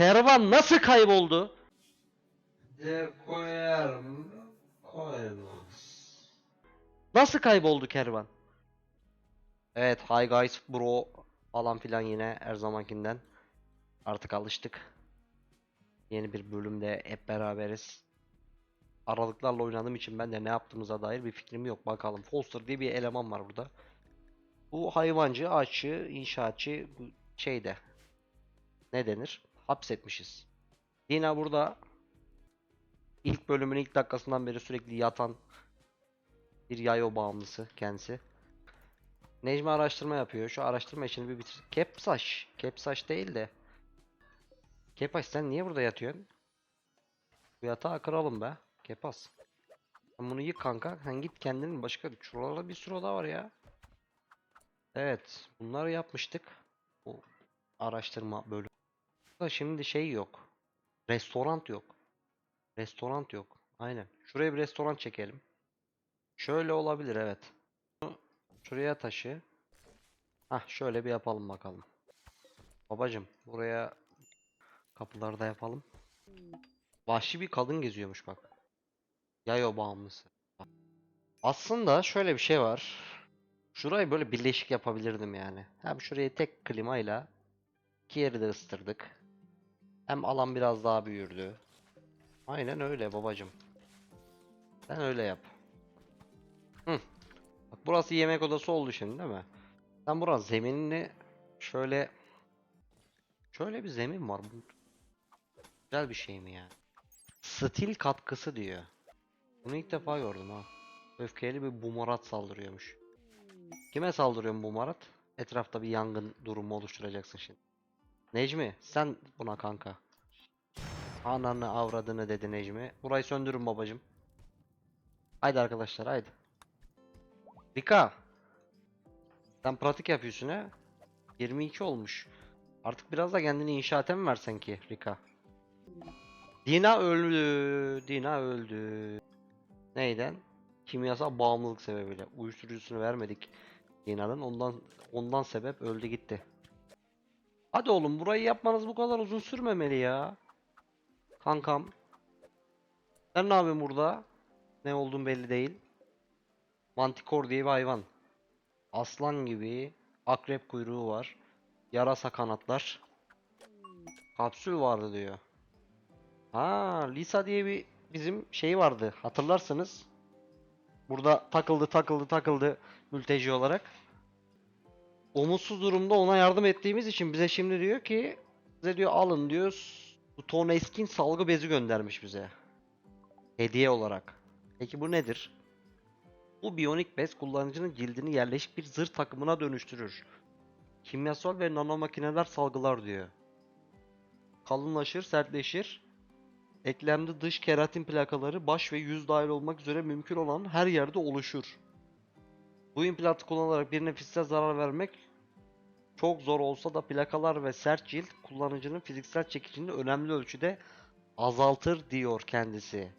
Kervan nasıl kayboldu? De koyar mı? Koymaz. Nasıl kayboldu kervan? Evet, hi guys bro falan filan yine her zamankinden. Artık alıştık. Yeni bir bölümde hep beraberiz. Aralıklarla oynadığım için ben de ne yaptığımıza dair bir fikrim yok. Bakalım. Foster diye bir eleman var burada. Bu hayvancı, ağaççı, inşaatçı bu şeyde. Ne denir? Hapsetmişiz. Dina burada ilk bölümün ilk dakikasından beri sürekli yatan bir yayo bağımlısı kendisi. Necmi araştırma yapıyor. Şu araştırma işini bir bitir. Kepsaş. Kepsaş değil de. Kepaş sen niye burada yatıyorsun? Bu yatağı kıralım be. Kepas. Sen bunu yık kanka. Sen git kendinin başka. Şuralarda bir sürü oda var ya. Evet. Bunları yapmıştık. Bu araştırma bölümü. Da Şimdi şey yok. Restoran yok. Restoran yok. Aynen. Şuraya bir restoran çekelim. Şöyle olabilir evet. Şuraya taşı. Hah şöyle bir yapalım bakalım. Babacım buraya kapıları da yapalım. Vahşi bir kadın geziyormuş bak. Yayo bağımlısı. Aslında şöyle bir şey var. Şurayı böyle birleşik yapabilirdim yani. Hem şurayı tek klimayla iki yeri de ısıtırdık. Hem alan biraz daha büyürdü. Aynen öyle babacım. Sen öyle yap. Hı. Bak burası yemek odası oldu şimdi değil mi? Sen buranın zeminini şöyle şöyle bir zemin var. Bu güzel bir şey mi ya? Stil katkısı diyor. Bunu ilk defa gördüm ha. Öfkeli bir bumarat saldırıyormuş. Kime saldırıyorsun bumarat? Etrafta bir yangın durumu oluşturacaksın şimdi. Necmi sen buna kanka. Ananı avradını dedi Necmi. Burayı söndürün babacım. Haydi arkadaşlar haydi. Rika. Sen pratik yapıyorsun ha? 22 olmuş. Artık biraz da kendini inşaate mi versen ki Rika? Dina öldü. Dina öldü. Neyden? Kimyasal bağımlılık sebebiyle. Uyuşturucusunu vermedik Dina'nın. Ondan ondan sebep öldü gitti. Hadi oğlum burayı yapmanız bu kadar uzun sürmemeli ya. Kankam. Sen ne yapıyorsun burada? Ne olduğun belli değil. Mantikor diye bir hayvan. Aslan gibi akrep kuyruğu var. Yarasa kanatlar. Kapsül vardı diyor. Ha, Lisa diye bir bizim şey vardı. Hatırlarsınız. Burada takıldı takıldı takıldı mülteci olarak. Umutsuz durumda ona yardım ettiğimiz için bize şimdi diyor ki bize diyor alın diyor bu Toneskin salgı bezi göndermiş bize. Hediye olarak. Peki bu nedir? Bu biyonik bez kullanıcının cildini yerleşik bir zırh takımına dönüştürür. Kimyasal ve nanomakineler salgılar diyor. Kalınlaşır, sertleşir. Eklemde dış keratin plakaları baş ve yüz dahil olmak üzere mümkün olan her yerde oluşur. Bu implantı kullanarak birine fiziksel zarar vermek çok zor olsa da plakalar ve sert cilt kullanıcının fiziksel çekicini önemli ölçüde azaltır diyor kendisi.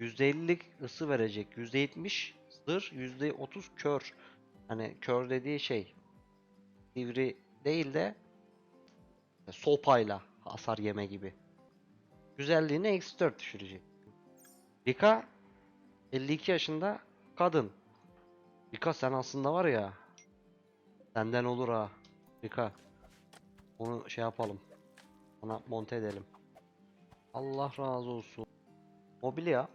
%50'lik ısı verecek. %70 zırh, %30 kör. Hani kör dediği şey sivri değil de sopayla hasar yeme gibi. Güzelliğini eksi 4 düşürecek. Rika 52 yaşında kadın. Rika sen aslında var ya senden olur ha. Rika. Onu şey yapalım. Ona monte edelim. Allah razı olsun. Mobilya.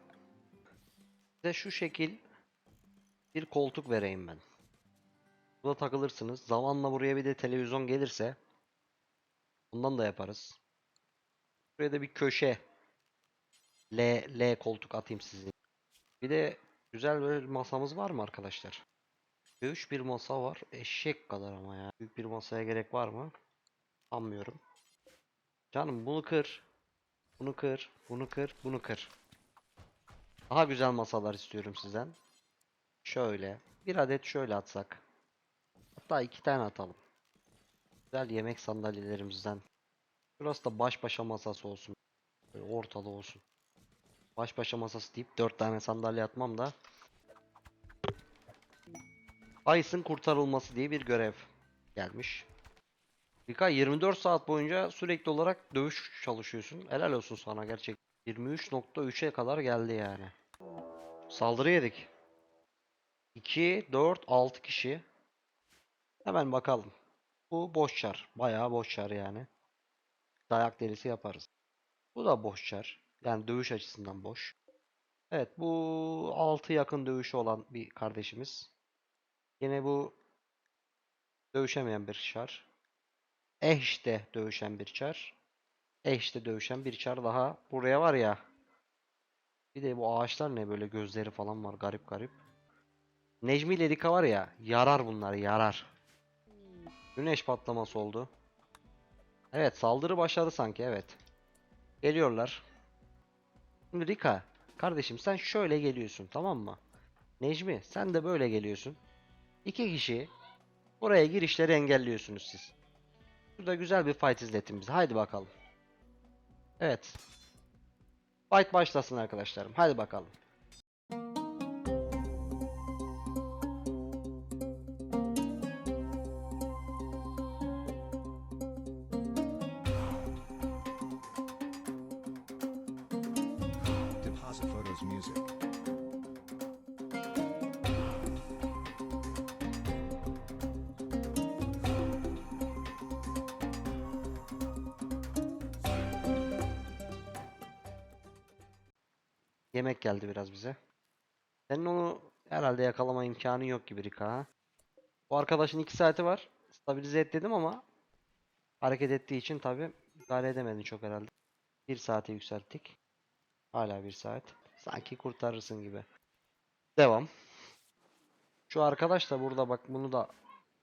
Size şu şekil bir koltuk vereyim ben. Burada takılırsınız. Zamanla buraya bir de televizyon gelirse bundan da yaparız. Buraya da bir köşe L L koltuk atayım size. Bir de güzel böyle masamız var mı arkadaşlar? Büyük bir masa var. Eşek kadar ama ya. Büyük bir masaya gerek var mı? Sanmıyorum. Canım bunu kır. Bunu kır. Bunu kır. Bunu kır. Daha güzel masalar istiyorum sizden. Şöyle. Bir adet şöyle atsak. Hatta iki tane atalım. Güzel yemek sandalyelerimizden. Burası da baş başa masası olsun. Böyle ortalı olsun. Baş başa masası deyip dört tane sandalye atmam da. Ice'ın kurtarılması diye bir görev gelmiş. Rika 24 saat boyunca sürekli olarak dövüş çalışıyorsun. Helal olsun sana gerçekten. 23.3'e kadar geldi yani. Saldırı yedik. 2, 4, 6 kişi. Hemen bakalım. Bu boş çar. Bayağı boş çar yani. Dayak delisi yaparız. Bu da boş çar. Yani dövüş açısından boş. Evet bu 6 yakın dövüşü olan bir kardeşimiz. Yine bu dövüşemeyen bir çar. Eşte dövüşen bir çar. Eşte dövüşen bir çar daha. Buraya var ya. Bir de bu ağaçlar ne böyle gözleri falan var garip garip. Necmi ile Rika var ya yarar bunlar yarar. Güneş patlaması oldu. Evet saldırı başladı sanki evet. Geliyorlar. Rika kardeşim sen şöyle geliyorsun tamam mı? Necmi sen de böyle geliyorsun. İki kişi buraya girişleri engelliyorsunuz siz. Şurada güzel bir fight izletin bize. Haydi bakalım. Evet. Fight başlasın arkadaşlarım. Hadi bakalım. Bize. Senin onu herhalde yakalama imkanı yok gibi Rika. Bu arkadaşın 2 saati var. Stabilize et dedim ama hareket ettiği için tabi müdahale edemedin çok herhalde. 1 saate yükselttik. Hala 1 saat. Sanki kurtarırsın gibi. Devam. Şu arkadaş da burada bak bunu da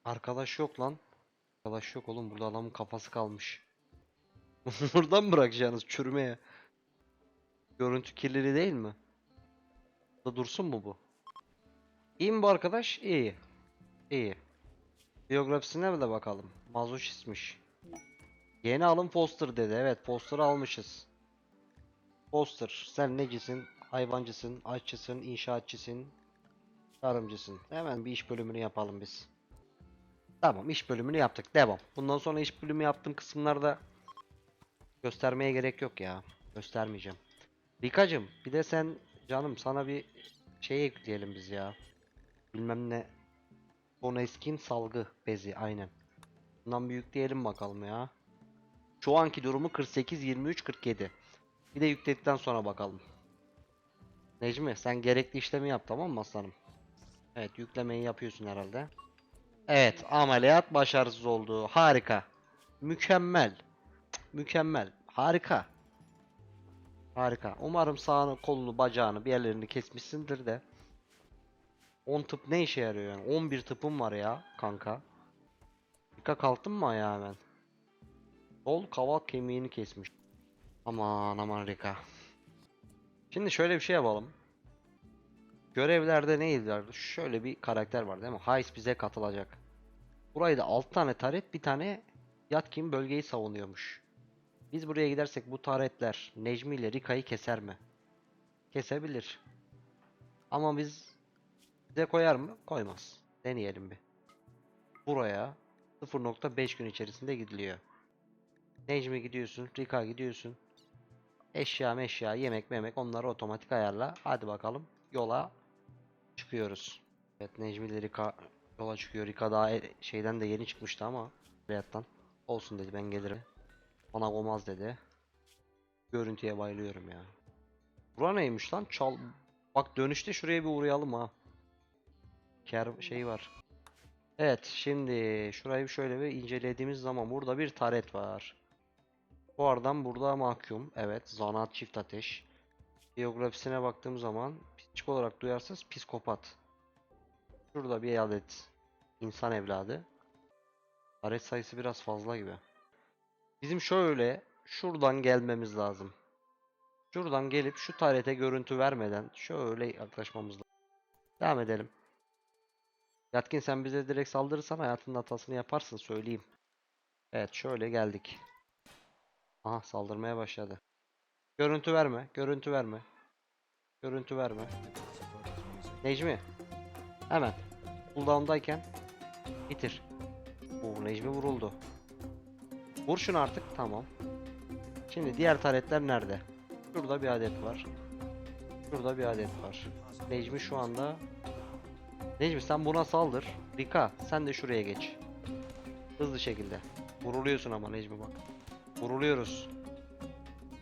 arkadaş yok lan. Arkadaş yok oğlum burada adamın kafası kalmış. Buradan bırakacaksınız çürümeye? Görüntü kirliliği değil mi? Da dursun mu bu? İyi mi bu arkadaş? İyi. İyi. Biyografisine de bakalım. Mazoşistmiş. Yeni alım poster dedi. Evet poster'ı almışız. Poster. Sen necisin? Hayvancısın, aşçısın, inşaatçısın, tarımcısın. Hemen bir iş bölümünü yapalım biz. Tamam iş bölümünü yaptık. Devam. Bundan sonra iş bölümü yaptığım kısımlarda göstermeye gerek yok ya. Göstermeyeceğim. Rikacım bir de sen canım sana bir şey ekleyelim biz ya. Bilmem ne. Boneskin salgı bezi aynen. Bundan bir yükleyelim bakalım ya. Şu anki durumu 48 23 47. Bir de yükledikten sonra bakalım. Necmi sen gerekli işlemi yap tamam mı aslanım? Evet yüklemeyi yapıyorsun herhalde. Evet ameliyat başarısız oldu. Harika. Mükemmel. Mükemmel. Harika. Harika. Umarım sağını, kolunu, bacağını, bir yerlerini kesmişsindir de. 10 tıp ne işe yarıyor yani? 11 tıpım var ya kanka. Rika kalktın mı ayağa hemen? Sol kaval kemiğini kesmiş. Aman aman Rika. Şimdi şöyle bir şey yapalım. Görevlerde neydi vardı? Şöyle bir karakter var değil mi? Heist bize katılacak. Burayı da 6 tane taret bir tane Yatkin bölgeyi savunuyormuş. Biz buraya gidersek bu taretler Necmi ile Rika'yı keser mi? Kesebilir. Ama biz bize koyar mı? Koymaz. Deneyelim bir. Buraya 0.5 gün içerisinde gidiliyor. Necmi gidiyorsun, Rika gidiyorsun. Eşya meşya, yemek memek onları otomatik ayarla. Hadi bakalım yola çıkıyoruz. Evet Necmi ile Rika yola çıkıyor. Rika daha e- şeyden de yeni çıkmıştı ama hayattan. Olsun dedi ben gelirim. Bana olmaz dedi. Görüntüye bayılıyorum ya. Bura neymiş lan? Çal... Bak dönüşte şuraya bir uğrayalım ha. Ker şey var. Evet şimdi şurayı şöyle bir incelediğimiz zaman burada bir taret var. Bu aradan burada mahkum. Evet zanaat çift ateş. Biyografisine baktığım zaman psikik olarak duyarsız psikopat. Şurada bir adet insan evladı. Taret sayısı biraz fazla gibi. Bizim şöyle şuradan gelmemiz lazım. Şuradan gelip şu tarete görüntü vermeden şöyle yaklaşmamız lazım. Devam edelim. Yatkin sen bize direkt saldırırsan hayatının hatasını yaparsın söyleyeyim. Evet şöyle geldik. Aha saldırmaya başladı. Görüntü verme, görüntü verme. Görüntü verme. Necmi. Hemen. Cooldown'dayken bitir. Bu Necmi vuruldu. Vur şunu artık. Tamam. Şimdi diğer taretler nerede? Şurada bir adet var. Şurada bir adet var. Necmi şu anda Necmi sen buna saldır. Rika sen de şuraya geç. Hızlı şekilde. Vuruluyorsun ama Necmi bak. Vuruluyoruz.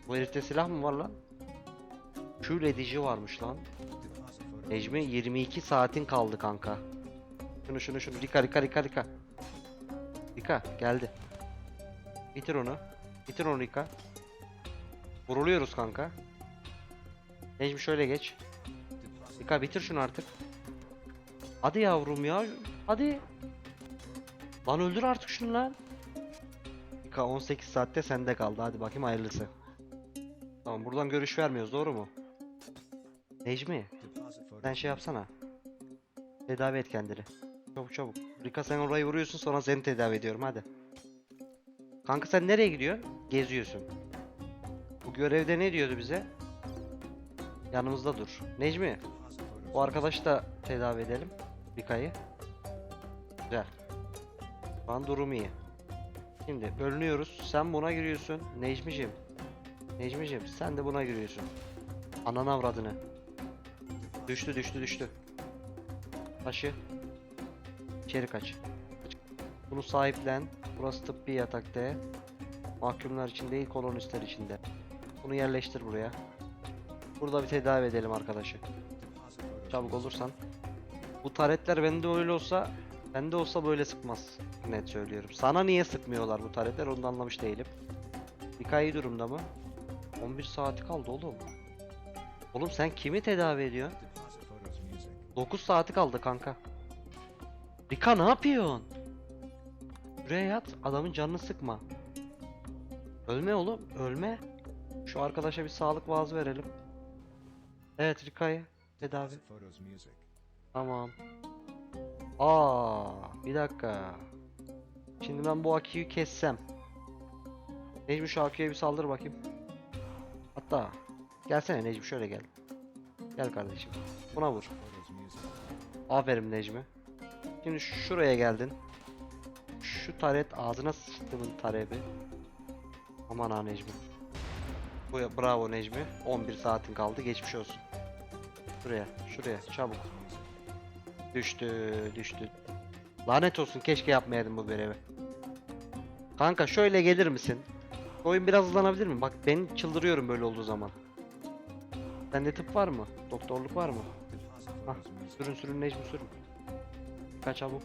Bu herifte silah mı var lan? Kül edici varmış lan. Necmi 22 saatin kaldı kanka. Şunu şunu şunu Rika Rika Rika Rika. Rika geldi. Bitir onu. Bitir onu Rika. Vuruluyoruz kanka. Necmi şöyle geç. Rika bitir şunu artık. Hadi yavrum ya. Hadi. Lan öldür artık şunu lan. Rika 18 saatte sende kaldı. Hadi bakayım hayırlısı. Tamam buradan görüş vermiyoruz doğru mu? Necmi sen şey yapsana. Tedavi et kendini. Çabuk çabuk. Rika sen orayı vuruyorsun sonra seni tedavi ediyorum hadi. Kanka sen nereye gidiyorsun? Geziyorsun. Bu görevde ne diyordu bize? Yanımızda dur. Necmi bu arkadaşı da tedavi edelim. Rika'yı. Güzel. Şu an durum iyi. Şimdi bölünüyoruz. Sen buna giriyorsun. Necmicim. Necmicim sen de buna giriyorsun. Ananı avradını. Düştü düştü düştü. Taşı. İçeri kaç. Bunu sahiplen. Burası tıbbi yatakta. Mahkumlar için değil kolonistler için de. Bunu yerleştir buraya. Burada bir tedavi edelim arkadaşı. Çabuk olursan. Bu taretler bende öyle olsa bende olsa böyle sıkmaz. Net söylüyorum. Sana niye sıkmıyorlar bu taretler onu da anlamış değilim. Mika iyi durumda mı? 11 saati kaldı oğlum. Oğlum sen kimi tedavi ediyorsun? Deposit photos music. 9 saati kaldı kanka. Rika ne yapıyorsun? Buraya yat adamın canını sıkma. Ölme oğlum ölme. Şu arkadaşa bir sağlık vaazı verelim. Evet Rika'yı tedavi. Tamam. Aa, bir dakika. Şimdi ben bu Aki'yi kessem. Necmi şu Aki'ye bir saldır bakayım. Hatta gelsene Necmi şöyle gel. Gel kardeşim. Buna vur. Aferin Necmi. Şimdi şuraya geldin. Şu taret ağzına sıçtımın tarebi. Aman ha Necmi. Bu bravo Necmi. 11 saatin kaldı. Geçmiş olsun. Şuraya, şuraya çabuk. Düştü, düştü. Lanet olsun keşke yapmayaydım bu görevi. Kanka şöyle gelir misin? Oyun biraz hızlanabilir mi? Bak ben çıldırıyorum böyle olduğu zaman. Sende tıp var mı? Doktorluk var mı? Ah, music. Sürün sürün Necmi sürün. Kaç çabuk.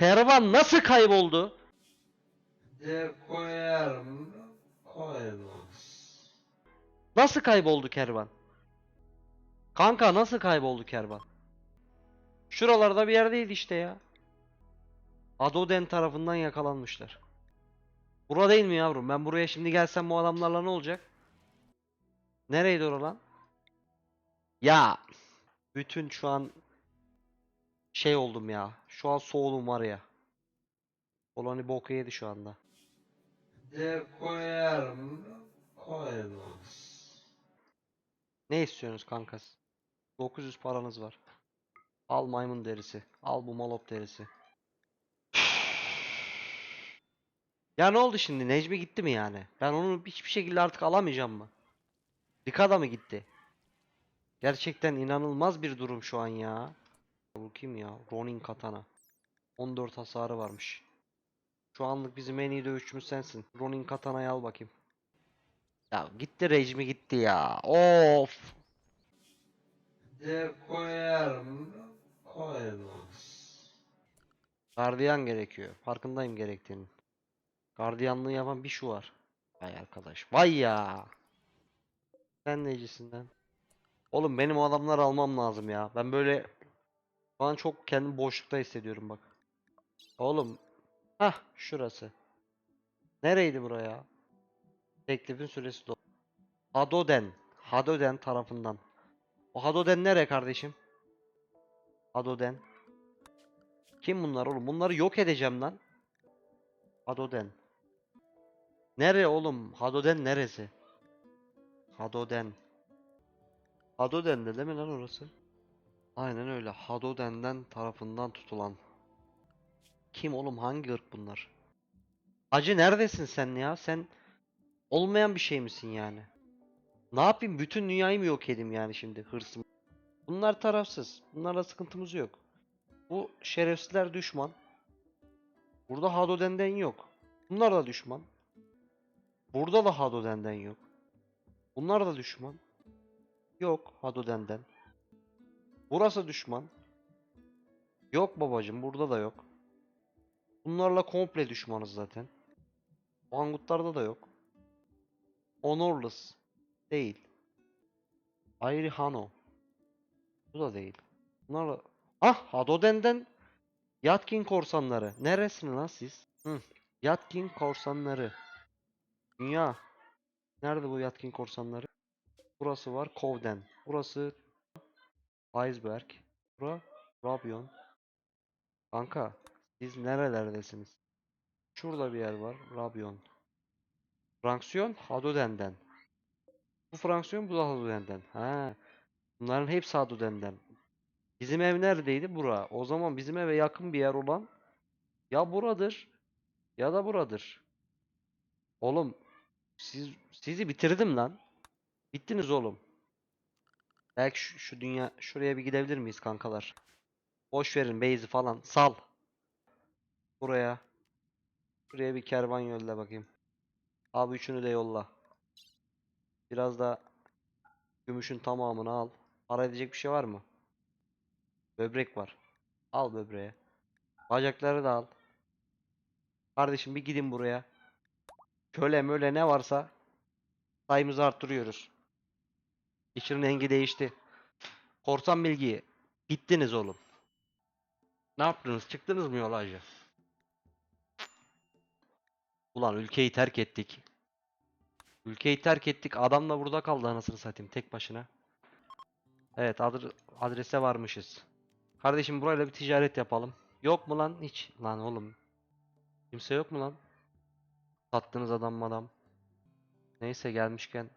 Kervan nasıl kayboldu? De koyar mı? Koymaz. Nasıl kayboldu kervan? Kanka nasıl kayboldu kervan? Şuralarda bir yerdeydi işte ya. Adoden tarafından yakalanmışlar. Bura değil mi yavrum? Ben buraya şimdi gelsem bu adamlarla ne olacak? Nereydi oralan? Ya bütün şu an şey oldum ya. Şu an soğudum var ya. Koloni boku yedi şu anda. De koyar mı? Koymaz. Ne istiyorsunuz kankas? 900 paranız var. Al maymun derisi. Al bu malop derisi. Ya ne oldu şimdi? Necmi gitti mi yani? Ben onu hiçbir şekilde artık alamayacağım mı? Rika da mı gitti? Gerçekten inanılmaz bir durum şu an ya. Bu kim ya? Ronin Katana. 14 hasarı varmış. Şu anlık bizim en iyi dövüşçümüz sensin. Ronin Katana'yı al bakayım. Ya gitti Rejmi gitti ya. Of. De koyar mı? Koymaz. Gardiyan gerekiyor. Farkındayım gerektiğinin. Gardiyanlığı yapan bir şu var. Vay arkadaş. Vay ya. Sen necisinden? Oğlum benim o adamları almam lazım ya. Ben böyle şu an çok kendimi boşlukta hissediyorum bak. Oğlum. Hah şurası. Nereydi buraya? Teklifin süresi do. Hadoden. Hadoden tarafından. O Hadoden nere kardeşim? Hadoden. Kim bunlar oğlum? Bunları yok edeceğim lan. Hadoden. Nere oğlum? Hadoden neresi? Hadoden. Hadoden'de değil mi lan orası? Aynen öyle. Hadoden'den tarafından tutulan. Kim oğlum? Hangi ırk bunlar? Hacı neredesin sen ya? Sen olmayan bir şey misin yani? Ne yapayım? Bütün dünyayı mı yok edeyim yani şimdi hırsım? Bunlar tarafsız. Bunlarla sıkıntımız yok. Bu şerefsizler düşman. Burada Hadodenden yok. Bunlar da düşman. Burada da Hadodenden yok. Bunlar da düşman. Yok Hadodenden. Burası düşman. Yok babacım burada da yok. Bunlarla komple düşmanız zaten. Bangutlarda da yok. Honorless. Değil. Airi Hano. Bu da değil. Bunlarla... Ah Hadoden'den Yatkin korsanları. Neresini lan siz? Hı. Yatkin korsanları. Dünya. Nerede bu Yatkin korsanları? Burası var Kovden. Burası Iceberg. Bura Rabyon. Kanka siz nerelerdesiniz? Şurada bir yer var. Rabyon. Franksiyon Hadoden'den. Bu Franksiyon bu da Hadoden'den. Ha. Bunların hepsi Hadoden'den. Bizim ev neredeydi? Bura. O zaman bizim eve yakın bir yer olan ya buradır ya da buradır. Oğlum siz sizi bitirdim lan. Bittiniz oğlum. Belki şu, şu dünya şuraya bir gidebilir miyiz kankalar? Boş verin base'i falan. Sal. Buraya. Buraya bir kervan yolla bakayım. Abi üçünü de yolla. Biraz da gümüşün tamamını al. Para edecek bir şey var mı? Böbrek var. Al böbreğe. Bacakları da al. Kardeşim bir gidin buraya. Köle möle ne varsa sayımızı arttırıyoruz. İçinin rengi değişti. Korsan bilgiyi. Bittiniz oğlum. Ne yaptınız? Çıktınız mı yola hacı? Ulan ülkeyi terk ettik. Ülkeyi terk ettik. Adam da burada kaldı anasını satayım tek başına. Evet adr- adrese varmışız. Kardeşim burayla bir ticaret yapalım. Yok mu lan hiç? Lan oğlum. Kimse yok mu lan? Sattığınız adam madam. Neyse gelmişken.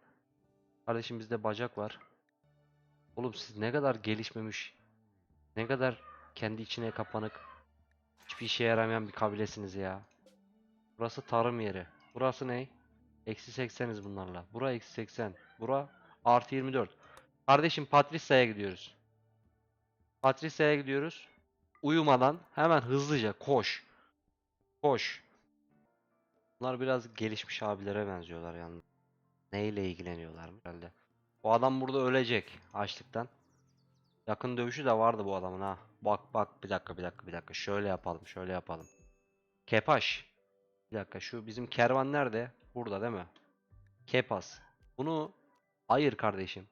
Kardeşim bizde bacak var. Oğlum siz ne kadar gelişmemiş. Ne kadar kendi içine kapanık. Hiçbir işe yaramayan bir kabilesiniz ya. Burası tarım yeri. Burası ne? Eksi 80'iz bunlarla. Bura eksi 80. Bura artı 24. Kardeşim Patricia'ya gidiyoruz. Patricia'ya gidiyoruz. Uyumadan hemen hızlıca koş. Koş. Bunlar biraz gelişmiş abilere benziyorlar yani. Neyle ilgileniyorlar herhalde. Bu adam burada ölecek açlıktan. Yakın dövüşü de vardı bu adamın ha. Bak bak bir dakika bir dakika bir dakika. Şöyle yapalım şöyle yapalım. Kepaş. Bir dakika şu bizim kervan nerede? Burada değil mi? Kepas. Bunu ayır kardeşim.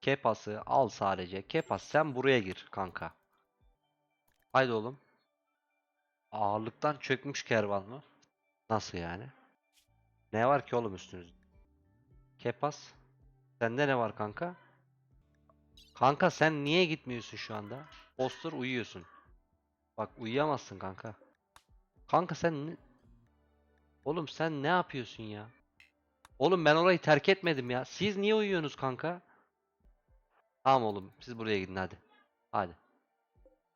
Kepas'ı al sadece. Kepas sen buraya gir kanka. Haydi oğlum. Ağırlıktan çökmüş kervan mı? Nasıl yani? Ne var ki oğlum üstünüzde? Kepas. Sende ne var kanka? Kanka sen niye gitmiyorsun şu anda? Poster uyuyorsun. Bak uyuyamazsın kanka. Kanka sen. Oğlum sen ne yapıyorsun ya? Oğlum ben orayı terk etmedim ya. Siz niye uyuyorsunuz kanka? Tamam oğlum siz buraya gidin hadi. Hadi.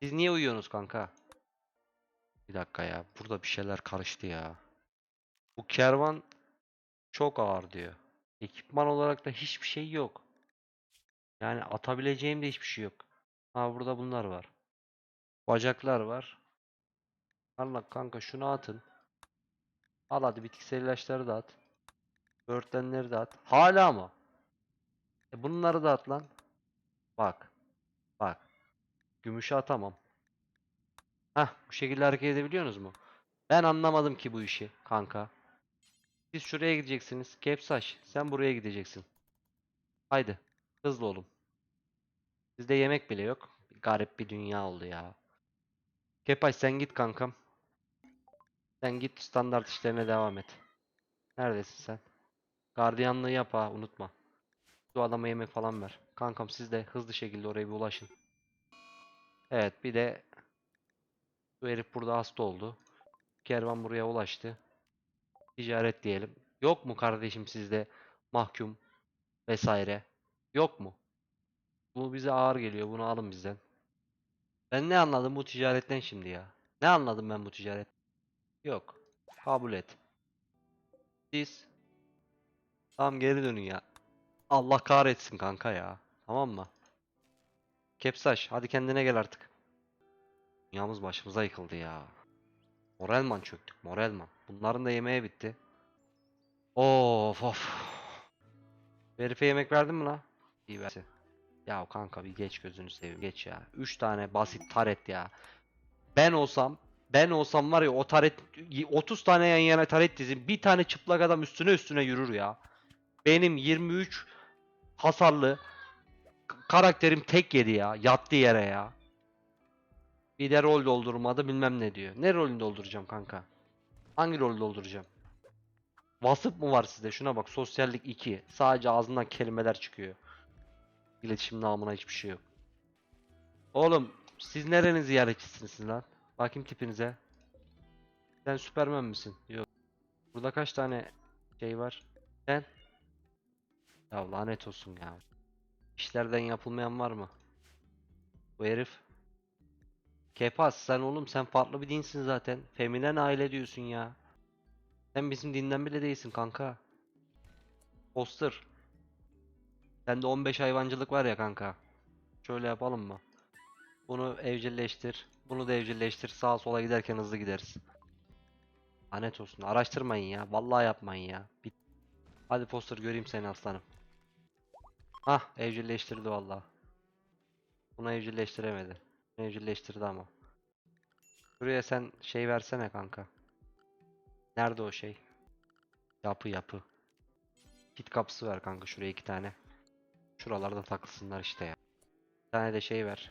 Siz niye uyuyorsunuz kanka? Bir dakika ya. Burada bir şeyler karıştı ya. Bu kervan çok ağır diyor. Ekipman olarak da hiçbir şey yok. Yani atabileceğim de hiçbir şey yok. Ha burada bunlar var. Bacaklar var. Allah kanka şunu atın. Al hadi bitkisel ilaçları da at. Böğürtlenleri de at. Hala mı? E bunları da at lan. Bak. Bak. Gümüşü atamam. Hah bu şekilde hareket edebiliyorsunuz mu? Ben anlamadım ki bu işi kanka. Siz şuraya gideceksiniz. Kepsaş sen buraya gideceksin. Haydi. Hızlı olun. Sizde yemek bile yok. Garip bir dünya oldu ya. Kepaş sen git kankam. Sen git standart işlerine devam et. Neredesin sen? Gardiyanlığı yap ha unutma. Şu adama yemek falan ver. Kankam siz de hızlı şekilde oraya bir ulaşın. Evet bir de bu herif burada hasta oldu. Kervan buraya ulaştı. Ticaret diyelim. Yok mu kardeşim sizde mahkum vesaire? Yok mu? Bu bize ağır geliyor. Bunu alın bizden. Ben ne anladım bu ticaretten şimdi ya? Ne anladım ben bu ticaret? Yok. Kabul et. Siz. Tamam geri dönün ya. Allah kahretsin kanka ya. Tamam mı? Kepsaş hadi kendine gel artık. Dünyamız başımıza yıkıldı ya. Morelman çöktük Morelman. Bunların da yemeği bitti. Of of. Herife yemek verdin mi la? İyi versin. Ya kanka bir geç gözünü seveyim geç ya. 3 tane basit taret ya. Ben olsam ben olsam var ya o taret 30 tane yan yana taret dizim bir tane çıplak adam üstüne üstüne yürür ya. Benim 23 hasarlı karakterim tek yedi ya. Yattı yere ya. Bir de rol doldurmadı bilmem ne diyor. Ne rolünü dolduracağım kanka? Hangi rolü dolduracağım? Vasıf mı var sizde? Şuna bak sosyallik 2. Sadece ağzından kelimeler çıkıyor. İletişim namına hiçbir şey yok. Oğlum siz nerenin ziyaretçisiniz lan? Bakayım tipinize. Sen Süpermen misin? Yok. Burada kaç tane şey var? Sen? Ya lanet olsun ya. İşlerden yapılmayan var mı? Bu herif. Kepas sen oğlum sen farklı bir dinsin zaten. Feminen aile diyorsun ya. Sen bizim dinden bile değilsin kanka. Poster. Sende 15 hayvancılık var ya kanka. Şöyle yapalım mı? Bunu evcilleştir. Bunu da evcilleştir. Sağa sola giderken hızlı gideriz. Lanet olsun. Araştırmayın ya. Vallahi yapmayın ya. Bit. Hadi poster göreyim seni aslanım. Hah evcilleştirdi vallahi. Bunu evcilleştiremedi. Evcilleştirdi ama. Buraya sen şey versene kanka. Nerede o şey? Yapı yapı. Kit kapısı ver kanka şuraya iki tane. Şuralarda takılsınlar işte ya. Bir tane de şey ver.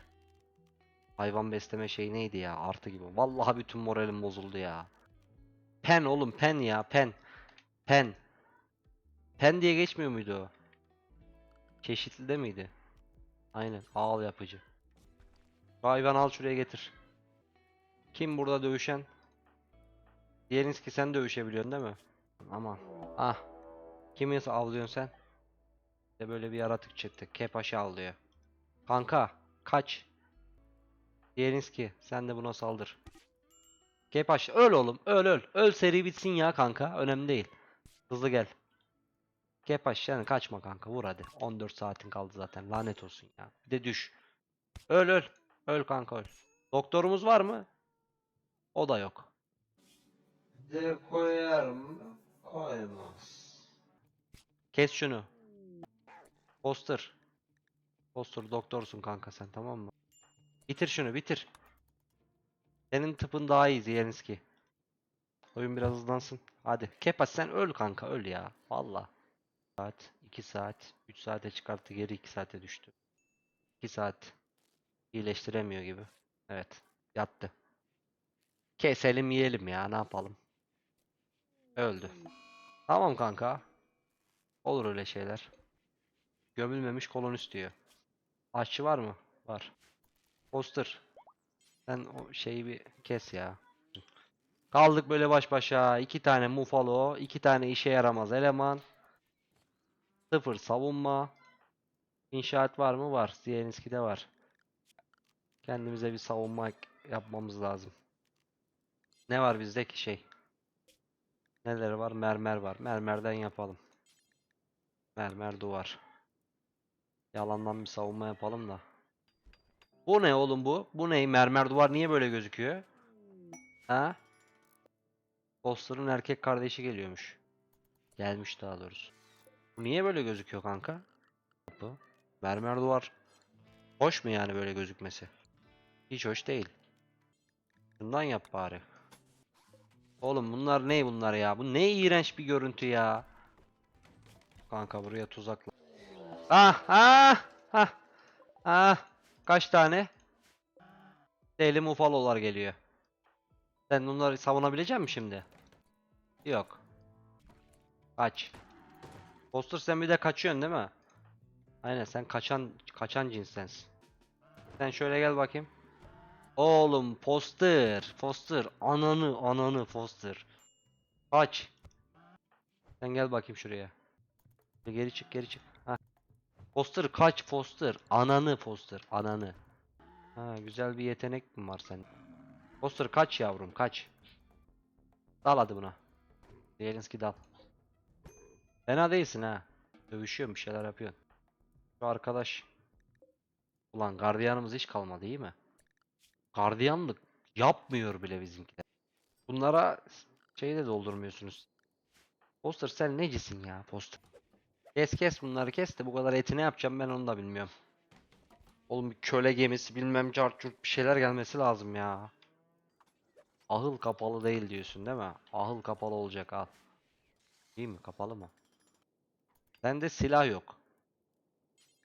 Hayvan besleme şey neydi ya? Artı gibi. Vallahi bütün moralim bozuldu ya. Pen oğlum pen ya pen. Pen. Pen diye geçmiyor muydu o? Çeşitli de miydi? Aynen. Ağıl yapıcı. Şu hayvanı al şuraya getir. Kim burada dövüşen? Diğeriniz ki sen dövüşebiliyorsun değil mi? Aman. Ah. Kimi avlıyorsun sen? De böyle bir yaratık çıktı. Kepaşa avlıyor. Kanka. Kaç. Diğeriniz ki sen de buna saldır. Kepaş öl oğlum öl öl. Öl seri bitsin ya kanka. Önemli değil. Hızlı gel. Kepaş sen kaçma kanka vur hadi. 14 saatin kaldı zaten lanet olsun ya. Bir de düş. Öl öl. Öl kanka öl. Doktorumuz var mı? O da yok. De koyar mı? Koymaz. Kes şunu. Poster. Poster doktorsun kanka sen tamam mı? Bitir şunu bitir. Senin tıpın daha iyi Zelenski. Oyun biraz hızlansın. Hadi. Kepa sen öl kanka öl ya. Valla. Saat, 2 saat, 3 saate çıkarttı geri 2 saate düştü. 2 saat. İyileştiremiyor gibi. Evet. Yattı. Keselim yiyelim ya ne yapalım. Öldü. Tamam kanka. Olur öyle şeyler. Gömülmemiş kolonist diyor. Aşçı var mı? Var. Poster. Sen o şeyi bir kes ya. Kaldık böyle baş başa. iki tane mufalo, iki tane işe yaramaz eleman. Sıfır savunma. İnşaat var mı? Var. Ziyelinski'de var. Kendimize bir savunma yapmamız lazım. Ne var bizde ki şey? Neler var? Mermer var. Mermerden yapalım. Mermer duvar. Yalandan bir savunma yapalım da. Bu ne oğlum bu? Bu ne? Mermer duvar niye böyle gözüküyor? Ha? Poster'ın erkek kardeşi geliyormuş. Gelmiş daha doğrusu. Bu niye böyle gözüküyor kanka? Kapı. Mermer duvar. Hoş mu yani böyle gözükmesi? Hiç hoş değil. Bundan yap bari. Oğlum bunlar ne bunlar ya? Bu ne iğrenç bir görüntü ya. Kanka buraya tuzakla. Ah ah ah ah. Kaç tane? Deli mufalolar geliyor. Sen bunları savunabilecek misin şimdi? Yok. Kaç. Poster sen bir de kaçıyorsun değil mi? Aynen sen kaçan kaçan cinsensin. Sen şöyle gel bakayım. Oğlum poster, poster, ananı, ananı poster. Kaç. Sen gel bakayım şuraya. Geri çık, geri çık. Ha. Poster kaç poster, ananı poster, ananı. Ha, güzel bir yetenek mi var sende? Poster kaç yavrum, kaç. Dal hadi buna. Zelenski dal. Fena değilsin ha. Dövüşüyorsun bir şeyler yapıyorsun. Şu arkadaş. Ulan gardiyanımız hiç kalmadı iyi mi? Gardiyanlık yapmıyor bile bizimkiler. Bunlara şeyi de doldurmuyorsunuz. Poster sen necisin ya poster? Kes kes bunları kes de bu kadar eti ne yapacağım ben onu da bilmiyorum. Oğlum bir köle gemisi bilmem cart bir şeyler gelmesi lazım ya. Ahıl kapalı değil diyorsun değil mi? Ahıl kapalı olacak al. İyi mi? Kapalı mı? Bende silah yok.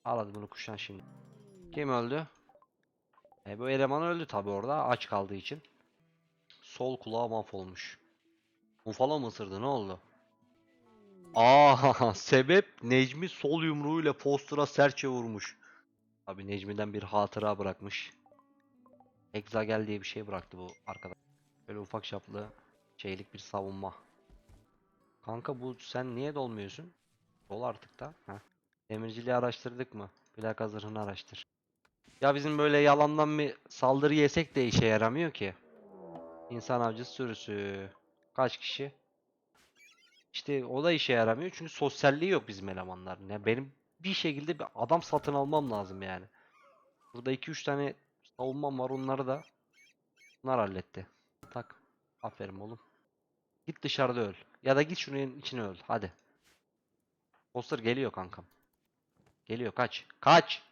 Al hadi bunu kuşan şimdi. Kim öldü? E bu eleman öldü tabi orada aç kaldığı için. Sol kulağı mahvolmuş. Mufala mı ısırdı ne oldu? Aa sebep Necmi sol yumruğuyla postera serçe vurmuş. Abi Necmi'den bir hatıra bırakmış. Hexagel diye bir şey bıraktı bu arkadaş. Böyle ufak çaplı şeylik bir savunma. Kanka bu sen niye dolmuyorsun? Dol artık da. Heh. Demirciliği araştırdık mı? Plaka zırhını araştır. Ya bizim böyle yalandan bir saldırı yesek de işe yaramıyor ki. İnsan avcısı sürüsü. Kaç kişi? İşte o da işe yaramıyor çünkü sosyalliği yok bizim elemanların. Ya benim bir şekilde bir adam satın almam lazım yani. Burada 2-3 tane savunmam var onları da bunlar halletti. Tak. Aferin oğlum. Git dışarıda öl. Ya da git şunun içine öl. Hadi. Poster geliyor kankam. Geliyor kaç. Kaç.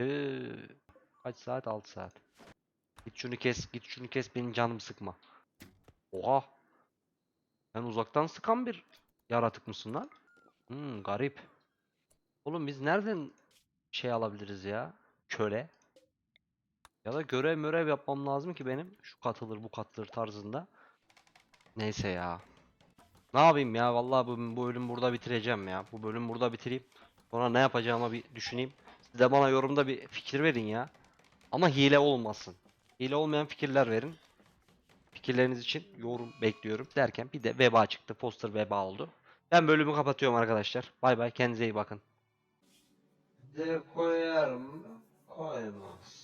Ee, kaç saat? 6 saat. Git şunu kes. Git şunu kes. Benim canımı sıkma. Oha. Sen uzaktan sıkan bir yaratık mısın lan? Hmm, garip. Oğlum biz nereden şey alabiliriz ya? Köle. Ya da görev mörev yapmam lazım ki benim. Şu katılır bu katılır tarzında. Neyse ya. Ne yapayım ya? Vallahi bu, bu bölüm burada bitireceğim ya. Bu bölüm burada bitireyim. Sonra ne yapacağıma bir düşüneyim. Siz de bana yorumda bir fikir verin ya. Ama hile olmasın. Hile olmayan fikirler verin. Fikirleriniz için yorum bekliyorum. Derken bir de veba çıktı. Poster veba oldu. Ben bölümü kapatıyorum arkadaşlar. Bay bay. Kendinize iyi bakın. De koyar mı? Koymaz.